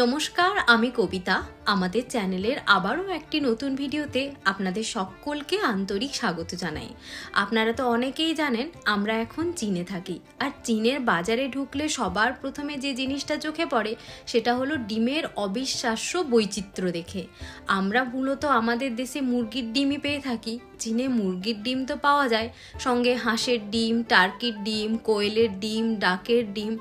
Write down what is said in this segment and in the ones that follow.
নমস্কার আমি কবিতা, আমাদের চ্যানেলের আবারও একটি নতুন ভিডিওতে আপনাদের সকলকে আন্তরিক স্বাগত জানাই। আপনারা তো অনেকেই জানেন, আমরা এখন চীনে থাকি। আর চীনের বাজারে ঢুকলে সবার প্রথমে যে জিনিসটা চোখে পড়ে, সেটা হলো ডিমের অবিশ্বাস্য বৈচিত্র্য দেখে। আমরা মূলত আমাদের দেশে মুরগির ডিমই পেয়ে থাকি। চীনে মুরগির ডিম তো পাওয়া যায়, সঙ্গে হাঁসের ডিম, টার্কির ডিম, কোয়েলের ডিম, ডাকের ডিম,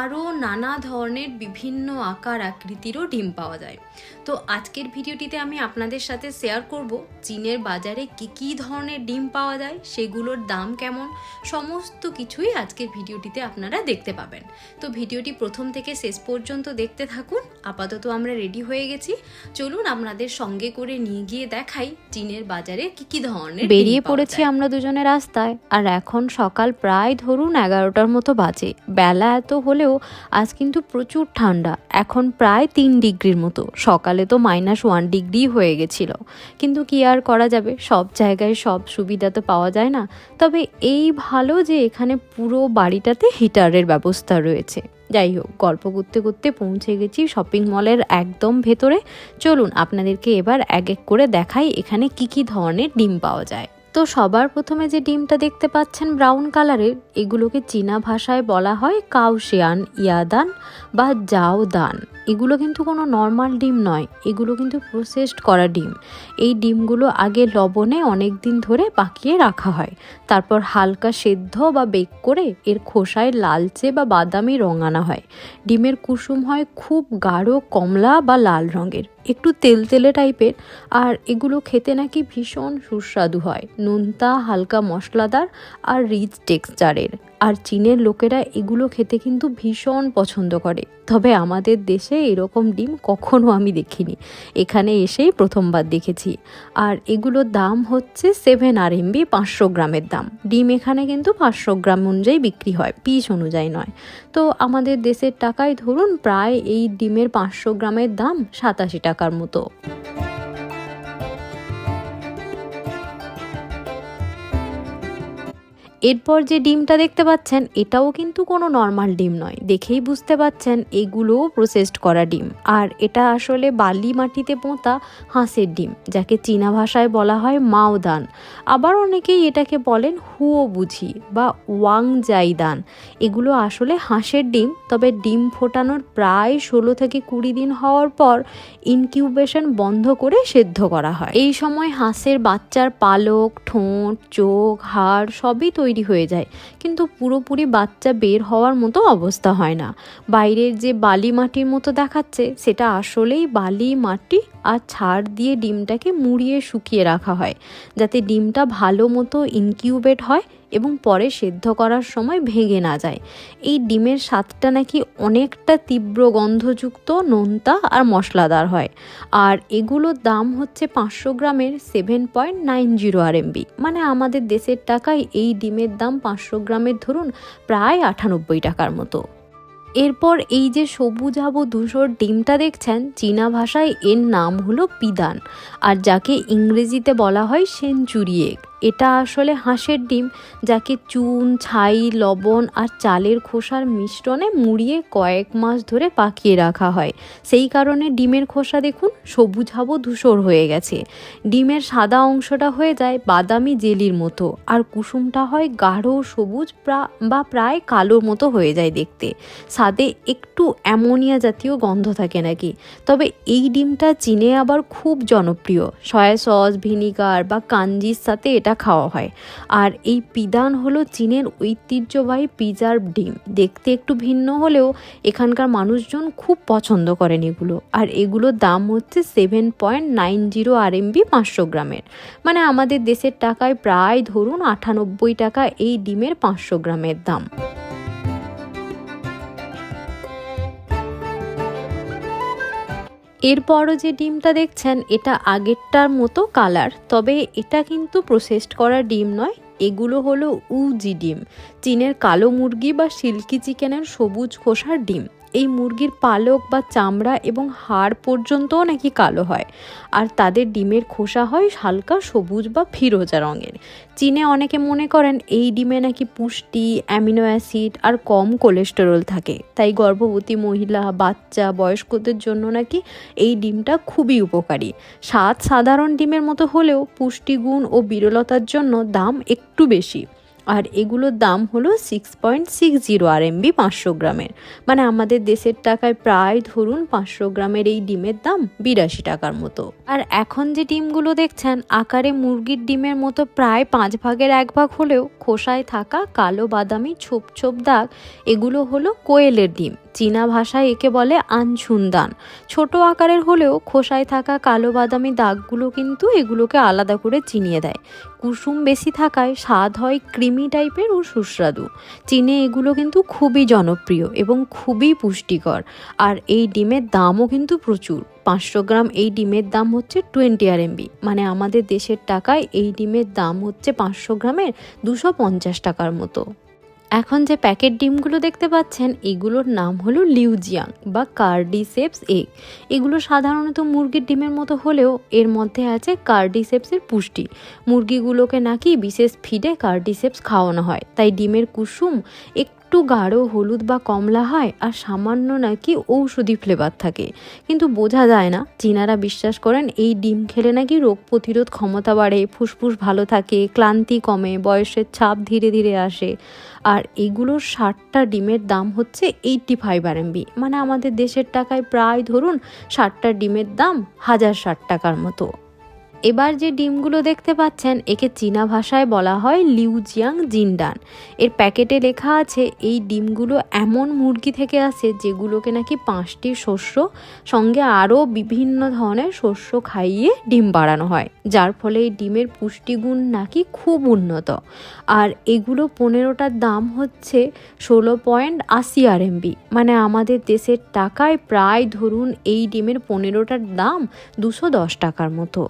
আরও নানা ধরনের বিভিন্ন আকার আকৃতিরও ডিম পাওয়া যায়। তো আজকের ভিডিওটিতে আমি আপনাদের সাথে শেয়ার করব চীনের বাজারে কি কি ধরনের ডিম পাওয়া যায় সেগুলোর দাম কেমন সমস্ত কিছুই আজকের ভিডিওটিতে আপনারা দেখতে পাবেন। তো ভিডিওটি প্রথম থেকে শেষ পর্যন্ত দেখতে থাকুন আপাতত আমরা রেডি হয়ে গেছি। চলুন আপনাদের সঙ্গে করে নিয়ে গিয়ে দেখাই চীনের বাজারে কি কি ধরনের বেরিয়ে পড়েছি আমরা দুজনে রাস্তায় আর এখন সকাল প্রায় ধরুন এগারোটার মতো বাজে। বেলা এত হলেও আজ কিন্তু প্রচুর ঠান্ডা এখন প্রায় তিন ডিগ্রির মতো। সকালে তো মাইনাস ওয়ান ডিগ্রি হয়ে গেছিল। কিন্তু কি আর করা যাবে? সব জায়গায় সব সুবিধা তো পাওয়া যায় না। তবে এই ভালো যে এখানে পুরো বাড়িটাতে হিটারের ব্যবস্থা রয়েছে। যাই হোক, গল্প করতে করতে পৌঁছে গেছি শপিং মলের একদম ভেতরে। চলুন, আপনাদেরকে এবার এক এক করে দেখাই এখানে কি কি ধরনের ডিম পাওয়া যায়। তো সবার প্রথমে যে ডিমটা দেখতে পাচ্ছেন ব্রাউন কালারের, এগুলোকে চীনা ভাষায় বলা হয় কাউশিয়ান, ইয়াদান বা জাও দান এগুলো কিন্তু কোনো নর্মাল ডিম নয়, এগুলো কিন্তু প্রসেসড করা ডিম। এই ডিমগুলো আগে লবণে অনেক দিন ধরে পাকিয়ে রাখা হয়। তারপর হালকা সেদ্ধ বা বেক করে এর খোসায় লালচে বা বাদামি রং আনা হয়। ডিমের কুসুম হয় খুব গাঢ় কমলা বা লাল রঙের। একটু তেল তেলে টাইপের, আর এগুলো খেতে নাকি ভীষণ সুস্বাদু হয়। নোনতা, হালকা মশলাদার আর রিচ টেক্সচারের আর চীনের লোকেরা এগুলো খেতে কিন্তু ভীষণ পছন্দ করে। তবে আমাদের দেশে এরকম ডিম কখনো আমি দেখিনি। এখানে এসেই প্রথমবার দেখেছি। আর এগুলোর দাম হচ্ছে সেভেন আর এমবি পাঁচশো গ্রামের দাম। ডিম এখানে কিন্তু পাঁচশো গ্রাম অনুযায়ী বিক্রি হয়, পিস অনুযায়ী নয়। তো আমাদের দেশের টাকায় ধরুন প্রায় এই ডিমের পাঁচশো গ্রামের দাম সাতাশি টাকার মতো। এরপর যে ডিমটা দেখতে পাচ্ছেন, এটাও কিন্তু কোনো নর্মাল ডিম নয়। দেখেই বুঝতে পাচ্ছেন, এগুলোও প্রসেসড করা ডিম। আর এটা আসলে বালি মাটিতে পোঁতা হাঁসের ডিম, যাকে চীনা ভাষায় বলা হয় মাওদান। আবার অনেকেই এটাকে বলেন হুও বুঝি বা ওয়াং জাইদান এগুলো আসলে হাঁসের ডিম, তবে ডিম ফোটানোর প্রায় ষোলো থেকে কুড়ি দিন হওয়ার পর ইনকিউবেশন বন্ধ করে সেদ্ধ করা হয়। এই সময় হাঁসের বাচ্চার পালক, ঠোঁট, চোখ, হাড় সবই তৈরি হয়ে যায়। কিন্তু পুরোপুরি বাচ্চা বের হওয়ার মতো অবস্থা হয় না। বাইরের যে বালি মাটির মতো দেখাচ্ছে, সেটা আসলেই বালি মাটি আর ছাড় দিয়ে ডিমটাকে মুড়িয়ে শুকিয়ে রাখা হয়, যাতে ডিমটা ভালো মতো ইনকিউবেট হয় এবং পরে সেদ্ধ করার সময় ভেঙে না যায়। এই ডিমের স্বাদটা নাকি অনেকটা তীব্র গন্ধযুক্ত নোনতা আর মশলাদার হয়। আর এগুলোর দাম হচ্ছে পাঁচশো গ্রামের seven point nine zero R MB মানে আমাদের দেশের টাকায় এই ডিমের দাম পাঁচশো গ্রামের ধরুন প্রায় আটানব্বই টাকার মতো। এরপর এই যে সবুজ আবু ধূসর ডিমটা দেখছেন, চীনা ভাষায় এর নাম হলো পিদান। আর যাকে ইংরেজিতে বলা হয় সেঞ্চুরি এগ। এটা আসলে হাঁসের ডিম, যাকে চুন, ছাই, লবণ আর চালের খোসার মিশ্রণে মুড়িয়ে কয়েক মাস ধরে পাকিয়ে রাখা হয়। সেই কারণে ডিমের খোসা দেখুন সবুজ হাবো ধূসর হয়ে গেছে। ডিমের সাদা অংশটা হয়ে যায় বাদামি জেলির মতো আর কুসুমটা হয় গাঢ়, সবুজ বা প্রায় কালোর মতো হয়ে যায় দেখতে। স্বাদে একটু অ্যামোনিয়া জাতীয় গন্ধ থাকে নাকি। তবে এই ডিমটা চীনে আবার খুব জনপ্রিয়। সয়া সস, ভিনিগার বা কাঞ্জির সাথে এটা খাওয়া হয়। আর এই পিদান হলো চীনের ঐতিহ্যবাহী পিজার ডিম। দেখতে একটু ভিন্ন হলেও এখানকার মানুষজন খুব পছন্দ করেন এগুলো। আর এগুলোর দাম হচ্ছে seven point nine zero R MB পাঁচশো গ্রামের। মানে আমাদের দেশের টাকায় প্রায় ধরুন আটানব্বই টাকা এই ডিমের পাঁচশো গ্রামের দাম। এরপরও যে ডিমটা দেখছেন, এটা আগেরটার মতো কালার। তবে এটা কিন্তু প্রসেসড করা ডিম নয়, এগুলো হলো উজি ডিম, চীনের কালো মুরগি বা সিল্কি চিকেনের সবুজ খোসার ডিম। এই মুরগির পালক বা চামড়া এবং হাড় পর্যন্তও নাকি কালো হয়। আর তাদের ডিমের খোসা হয় হালকা সবুজ বা ফিরোজা রঙের। চীনে অনেকে মনে করেন এই ডিমে নাকি পুষ্টি, অ্যামিনো অ্যাসিড আর কম কোলেস্টেরল থাকে। তাই গর্ভবতী মহিলা, বাচ্চা, বয়স্কদের জন্য নাকি এই ডিমটা খুবই উপকারী। স্বাদ সাধারণ ডিমের মতো হলেও পুষ্টিগুণ ও বিরলতার জন্য দাম একটু বেশি। আর এগুলোর দাম হলো six point six zero R MB পাঁচশো গ্রামের। মানে আমাদের দেশের টাকায় প্রায় ধরুন পাঁচশো গ্রামের এই ডিমের দাম বিরাশি টাকার মতো। আর এখন যে ডিমগুলো দেখছেন, আকারে মুরগির ডিমের মতো প্রায় পাঁচ ভাগের এক ভাগ হলেও খোসায় থাকা কালো বাদামি ছোপ ছোপ দাগ, এগুলো হলো কোয়েলের ডিম। চীনা ভাষায় একে বলে আনছুনদান ছোট আকারের হলেও খোসায় থাকা কালো বাদামি দাগগুলো কিন্তু এগুলোকে আলাদা করে চিনিয়ে দেয়। কুসুম বেশি থাকায় স্বাদ হয় ক্রিমি টাইপের ও সুস্বাদু। চীনে এগুলো কিন্তু খুবই জনপ্রিয় এবং খুবই পুষ্টিকর। আর এই ডিমের দামও কিন্তু প্রচুর। পাঁচশো গ্রাম এই ডিমের দাম হচ্ছে টোয়েন্টি আর এমবি মানে আমাদের দেশের টাকায় এই ডিমের দাম হচ্ছে পাঁচশো গ্রামের দুশো পঞ্চাশ টাকার মতো। এখন যে প্যাকেট ডিমগুলো দেখতে পাচ্ছেন, এগুলোর নাম হলো লিউজিয়াং বা কার্ডিসেপস এগ। এগুলো সাধারণত মুরগির ডিমের মতো হলেও এর মধ্যে আছে কার্ডিসেপসের পুষ্টি। মুরগিগুলোকে নাকি বিশেষ ফিডে কার্ডিসেপস খাওয়ানো হয়। তাই ডিমের কুসুম একটু গাঢ় হলুদ বা কমলা হয় আর সামান্য নাকি ঔষধি ফ্লেভার থাকে। কিন্তু বোঝা যায় না, চীনারা বিশ্বাস করেন এই ডিম খেলে নাকি রোগ প্রতিরোধ ক্ষমতা বাড়ে, ফুসফুস ভালো থাকে, ক্লান্তি কমে, বয়সের ছাপ ধীরে ধীরে আসে। আর এগুলোর ষাটটা ডিমের দাম হচ্ছে এইটটি ফাইভ আর এমবি মানে আমাদের দেশের টাকায় প্রায় ধরুন ষাটটা ডিমের দাম হাজার ষাট টাকার মতো। এবার যে ডিমগুলো দেখতে পাচ্ছেন, একে চীনা ভাষায় বলা হয় লিউজিয়াং জিন্ডান। এর প্যাকেটে লেখা আছে, এই ডিমগুলো এমন মুরগি থেকে আসে যেগুলোকে নাকি পাঁচটি শস্য সঙ্গে আরও বিভিন্ন ধরনের শস্য খাইয়ে ডিম বাড়ানো হয়। যার ফলে এই ডিমের পুষ্টিগুণ নাকি খুব উন্নত। আর এগুলো পনেরোটার দাম হচ্ছে ষোলো পয়েন্ট আশি আর এমবি মানে আমাদের দেশের টাকায় প্রায় ধরুন এই ডিমের পনেরোটার দাম দুশো দশ টাকার মতো।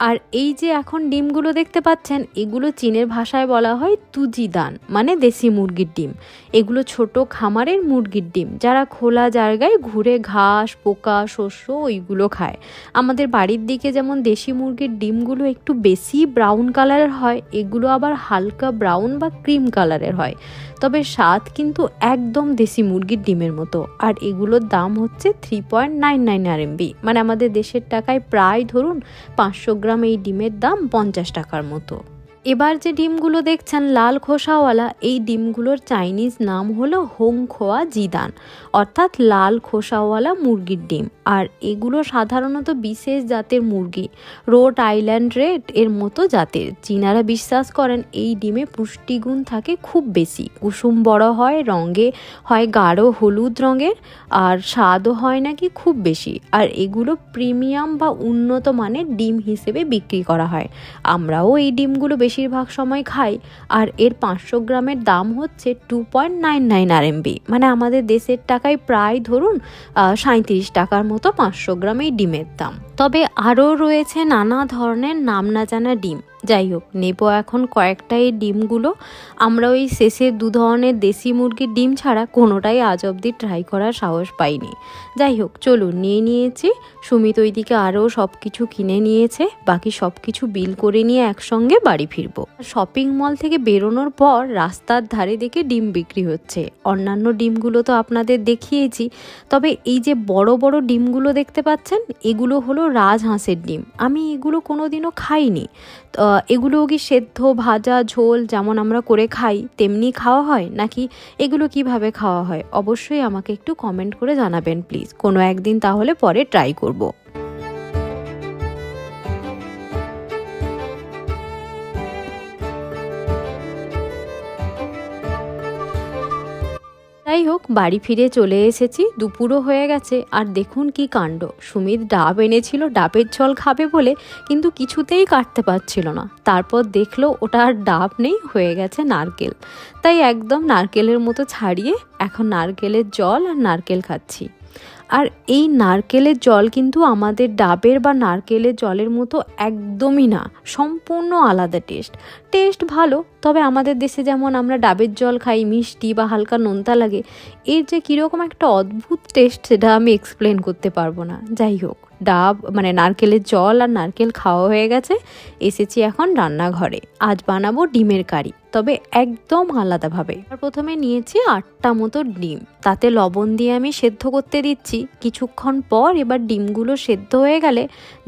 আর এই যে এখন ডিমগুলো দেখতে পাচ্ছেন, এগুলো চীনের ভাষায় বলা হয় তুজি দান মানে দেশি মুরগির ডিম। এগুলো ছোট খামারের মুরগির ডিম, যারা খোলা জায়গায় ঘুরে ঘাস, পোকা, শস্য ওইগুলো খায়। আমাদের বাড়ির দিকে যেমন দেশি মুরগির ডিমগুলো একটু বেশি ব্রাউন কালারের হয়, এগুলো আবার হালকা ব্রাউন বা ক্রিম কালারের হয়। তবে স্বাদ কিন্তু একদম দেশি মুরগির ডিমের মতো। আর এগুলোর দাম হচ্ছে three point nine nine R MB মানে আমাদের দেশের টাকায় প্রায় ধরুন পাঁচশো গ্রাম এই ডিমের দাম পঞ্চাশ টাকার মতো। এবার যে ডিমগুলো দেখছেন, লাল খোসাওয়ালা, এই ডিমগুলোর চাইনিজ নাম হলো হোংখোয়া জিদান, অর্থাৎ লাল খোসাওয়ালা মুরগির ডিম। আর এগুলো সাধারণত বিশেষ জাতের মুরগি, রোড আইল্যান্ড রেড এর মতো জাতের। চীনারা বিশ্বাস করেন এই ডিমে পুষ্টিগুণ থাকে খুব বেশি। কুসুম বড় হয়, রঙে হয় গাঢ় হলুদ রঙের, আর স্বাদও হয় নাকি খুব বেশি। আর এগুলো প্রিমিয়াম বা উন্নত মানের ডিম হিসেবে বিক্রি করা হয়। আমরাও এই ডিমগুলো বেশিরভাগ সময় খাই, আর এর পাঁচশো গ্রামের দাম হচ্ছে two point nine nine R মানে আমাদের দেশের টাকায় প্রায় ধরুন সাঁত্রিশ টাকার মতো পাঁচশো গ্রাম এই ডিমের দাম। তবে আরও রয়েছে নানা ধরনের নাম না জানা ডিম। যাই হোক, নেব এখন কয়েকটা এই ডিমগুলো। আমরা ওই শেষে দু ধরনের দেশি মুরগির ডিম ছাড়া কোনোটাই আজ অবধি ট্রাই করার সাহস পাইনি। যাই হোক, চলুন, নিয়ে নিয়েছি সুমিত ওইদিকে আরও সব কিছু কিনে নিয়েছে, বাকি সব কিছু বিল করে নিয়ে একসঙ্গে বাড়ি ফিরবো। শপিং মল থেকে বেরোনোর পর রাস্তার ধারে দেখে ডিম বিক্রি হচ্ছে। অন্যান্য ডিমগুলো তো আপনাদের দেখিয়েছি, তবে এই যে বড় বড় ডিমগুলো দেখতে পাচ্ছেন, এগুলো হলো রাজহাঁসের ডিম। আমি এগুলো কোনোদিনও খাইনি। এগুলো কি সেদ্ধ, ভাজা, ঝোল যেমন আমরা করে খাই, তেমনি খাওয়া হয়? নাকি এগুলো কীভাবে খাওয়া হয়? অবশ্যই আমাকে একটু কমেন্ট করে জানাবেন প্লিজ। কোনো একদিন তাহলে পরে ট্রাই করব। যাই হোক, বাড়ি ফিরে চলে এসেছি, দুপুরও হয়ে গেছে। আর দেখুন কি কাণ্ড। সুমিত ডাব এনেছিল, ডাবের জল খাবে বলে, কিন্তু কিছুতেই কাটতে পারছিল না। তারপর দেখল ওটা আর ডাব নেই, হয়ে গেছে নারকেল। তাই একদম নারকেলের মতো ছাড়িয়ে এখন নারকেলের জল আর নারকেল খাচ্ছি। আর এই নারকেলের জল কিন্তু আমাদের ডাবের বা নারকেলের জলের মতো একদমই না, সম্পূর্ণ আলাদা টেস্ট টেস্ট ভালো, তবে আমাদের দেশে যেমন আমরা ডাবের জল খাই, মিষ্টি বা হালকা নোনতা লাগে, এর যে কীরকম একটা অদ্ভুত টেস্ট সেটা আমি এক্সপ্লেন করতে পারব না। যাই হোক, ডাব মানে নারকেলের জল আর নারকেল খাওয়া হয়ে গেছে, এসেছি এখন রান্নাঘরে। আজ বানাবো ডিমের কারি, তবে একদম আলাদাভাবে। প্রথমে নিয়েছি আটটা মতো ডিম, তাতে লবণ দিয়ে আমি সেদ্ধ করতে দিচ্ছি। কিছুক্ষণ পর এবার ডিমগুলো সেদ্ধ হয়ে গেলে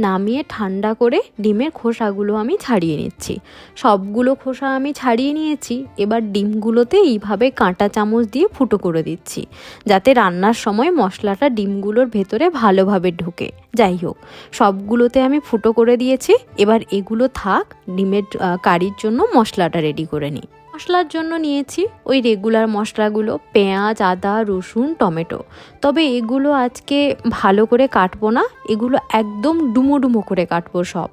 নামিয়ে ঠান্ডা করে ডিমের খোসাগুলো আমি ছাড়িয়ে নিচ্ছি। সবগুলো খোসা আমি ছাড়িয়ে নিয়েছি। এবার ডিমগুলোতে এইভাবে কাঁটা চামচ দিয়ে ফুটো করে দিচ্ছি, যাতে রান্নার সময় মশলাটা ডিমগুলোর ভেতরে ভালোভাবে ঢোকে। যাই হোক, সবগুলোতে আমি ফুটো করে দিয়েছি। এবার এগুলো থাক, ডিমের কারির জন্য মশলাটা রেডি করে নিই। মশলার জন্য নিয়েছি ওই রেগুলার মশলাগুলো, পেঁয়াজ, আদা, রসুন, টমেটো। তবে এগুলো আজকে ভালো করে কাটবো না, এগুলো একদম ডুমো ডুমো করে কাটবো সব।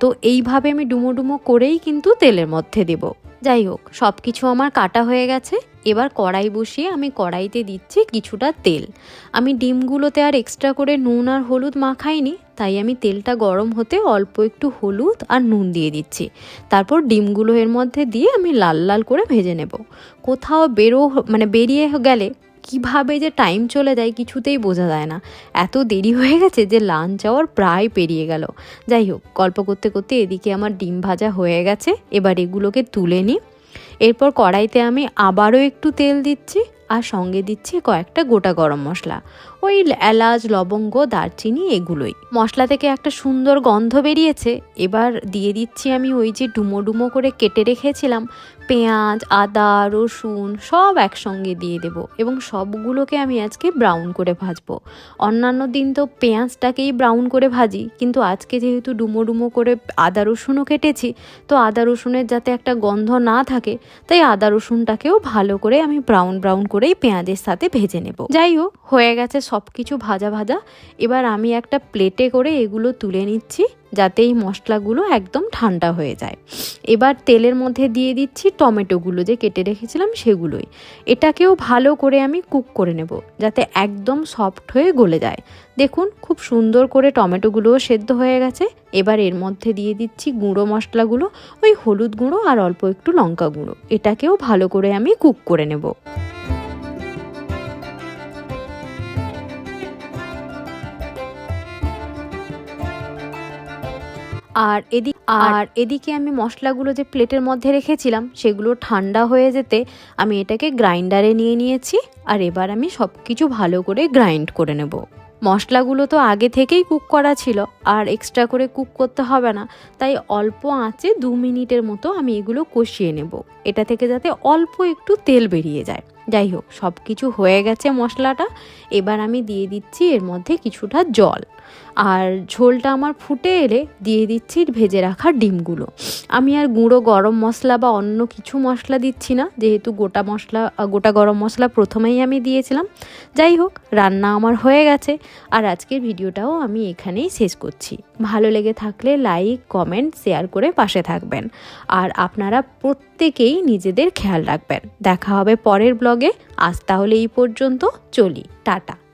তো এইভাবে আমি ডুমো ডুমো করেই কিন্তু তেলের মধ্যে দেব। যাই হোক সব কিছু আমার কাটা হয়ে গেছে। এবার কড়াই বসিয়ে আমি কড়াইতে দিচ্ছি কিছুটা তেল। আমি ডিমগুলোতে আর এক্সট্রা করে নুন আর হলুদ মাখাইনি, তাই আমি তেলটা গরম হতে অল্প একটু হলুদ আর নুন দিয়ে দিচ্ছি। তারপর ডিমগুলো এর মধ্যে দিয়ে আমি লাল লাল করে ভেজে নেব। কোথাও বেরো মানে বেরিয়ে গেলে কীভাবে যে টাইম চলে যায় কিছুতেই বোঝা যায় না। এত দেরি হয়ে গেছে যে লাঞ্চ আওয়ার প্রায় পেরিয়ে গেল। যাই হোক, গল্প করতে করতে এদিকে আমার ডিম ভাজা হয়ে গেছে, এবার এগুলোকে তুলে নিই। এরপর কড়াইতে আমি আবারও একটু তেল দিচ্ছি আর সঙ্গে দিচ্ছি কয়েকটা গোটা গরম মশলা। ওই এলাচ, লবঙ্গ, দারচিনি এগুলোই। মশলা থেকে একটা সুন্দর গন্ধ বেরিয়েছে। এবার দিয়ে দিচ্ছি আমি ওই যে ডুমো ডুমো করে কেটে রেখেছিলাম। পেঁয়াজ, আদা, রসুন সব একসঙ্গে দিয়ে দেব এবং সবগুলোকে আমি আজকে ব্রাউন করে ভাজবো। অন্যান্য দিন তো পেঁয়াজটাকেই ব্রাউন করে ভাজি, কিন্তু আজকে যেহেতু ডুমো ডুমো করে আদা, রসুনও কেটেছি, তো আদা, রসুনের যাতে একটা গন্ধ না থাকে, তাই আদা, রসুনটাকেও ভালো করে আমি ব্রাউন ব্রাউন করেই পেঁয়াজের সাথে ভেজে নেব। যাই হোক, হয়ে গেছে সব কিছু ভাজা ভাজা, এবার আমি একটা প্লেটে করে এগুলো তুলে নিচ্ছি যাতে এই মশলাগুলো একদম ঠান্ডা হয়ে যায়। এবার তেলের মধ্যে দিয়ে দিচ্ছি টমেটোগুলো যে কেটে রেখেছিলাম সেগুলোই। এটাকেও ভালো করে আমি কুক করে নেব যাতে একদম সফট হয়ে গলে যায়। দেখুন, খুব সুন্দর করে টমেটোগুলোও সেদ্ধ হয়ে গেছে। এবার এর মধ্যে দিয়ে দিচ্ছি গুঁড়ো মশলাগুলো, ওই হলুদ গুঁড়ো আর অল্প একটু লঙ্কা গুঁড়ো। এটাকেও ভালো করে আমি কুক করে নেব। আর এদিক আর এদিকে আমি মশলাগুলো যে প্লেটের মধ্যে রেখেছিলাম সেগুলো ঠান্ডা হয়ে যেতে আমি এটাকে গ্রাইন্ডারে নিয়ে নিয়েছি। আর এবার আমি সব কিছু ভালো করে গ্রাইন্ড করে নেব। মশলাগুলো তো আগে থেকেই কুক করা ছিল আর এক্সট্রা করে কুক করতে হবে না। তাই অল্প আঁচে দু মিনিটের মতো আমি এগুলো কষিয়ে নেব। এটা থেকে যাতে অল্প একটু তেল বেরিয়ে যায়। যাই হোক সব কিছু হয়ে গেছে মশলাটা। এবার আমি দিয়ে দিচ্ছি এর মধ্যে কিছুটা জল। আর ঝোলটা আমার ফুটে এলে দিয়ে দিচ্ছি ভেজে রাখা ডিমগুলো। আমি আর গুঁড়ো গরম মশলা বা অন্য কিছু মশলা দিচ্ছি না, যেহেতু গোটা মশলা, গোটা গরম মশলা প্রথমেই আমি দিয়েছিলাম। যাই হোক, রান্না আমার হয়ে গেছে। আর আজকের ভিডিওটাও আমি এখানেই শেষ করছি। ভালো লেগে থাকলে লাইক, কমেন্ট, শেয়ার করে পাশে থাকবেন। আর আপনারা প্রত্যেকেই নিজেদের খেয়াল রাখবেন। দেখা হবে পরের ব্লগে। আজ তাহলে এই পর্যন্ত চলি। টাটা।